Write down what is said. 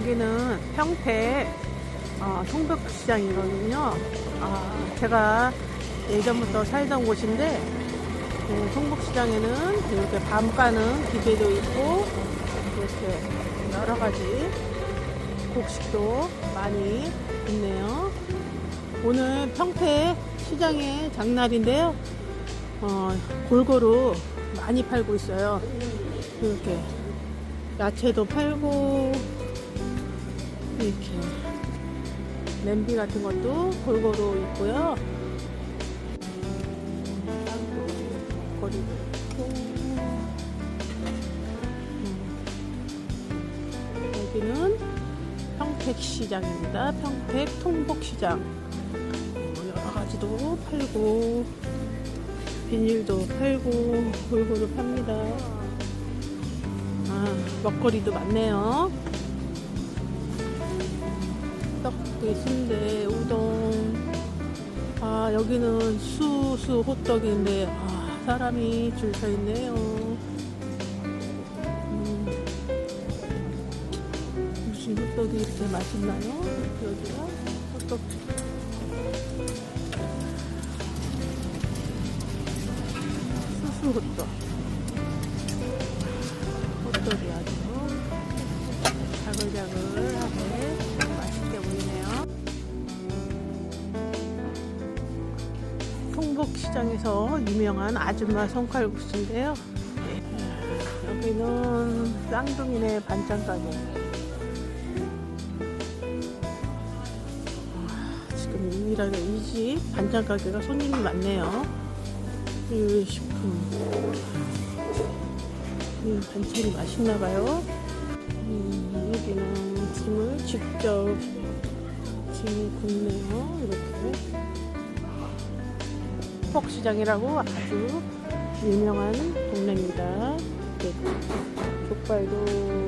여기는 평택 어, 송벽시장이거든요. 아, 제가 예전부터 살던 곳인데 네, 송북시장에는 이렇게 밤 가는 기계도 있고 이렇게 여러 가지 곡식도 많이 있네요. 오늘 평택 시장의 장날인데요. 어, 골고루 많이 팔고 있어요. 이렇게 야채도 팔고 이렇게 냄비 같은 것도 골고루 있고요. 거리도 음. 여기는 평택시장입니다. 평택 통복시장 어, 여러 가지도 팔고 비닐도 팔고 골고루 팝니다. 아, 먹거리도 많네요. 떡볶이, 순대, 우동. 아, 여기는 수수 호떡인데, 아, 사람이 줄 서 있네요. 음, 무슨 호떡이 이렇게 맛있나요? 여기가? 호떡. 수수 호떡. 송복시장에서 유명한 아줌마 손칼국수인데요. 예, 여기는 쌍둥이네 반찬 가게. 아, 지금 유일하게 이 집 반찬 가게가 손님이 많네요. 이 식품. 이 반찬이 맛있나 봐요. 음, 여기는 짐을 직접 짐을 굽네요. 이렇게. 폭시장이라고 아주 유명한 동네입니다. 이렇게 족발도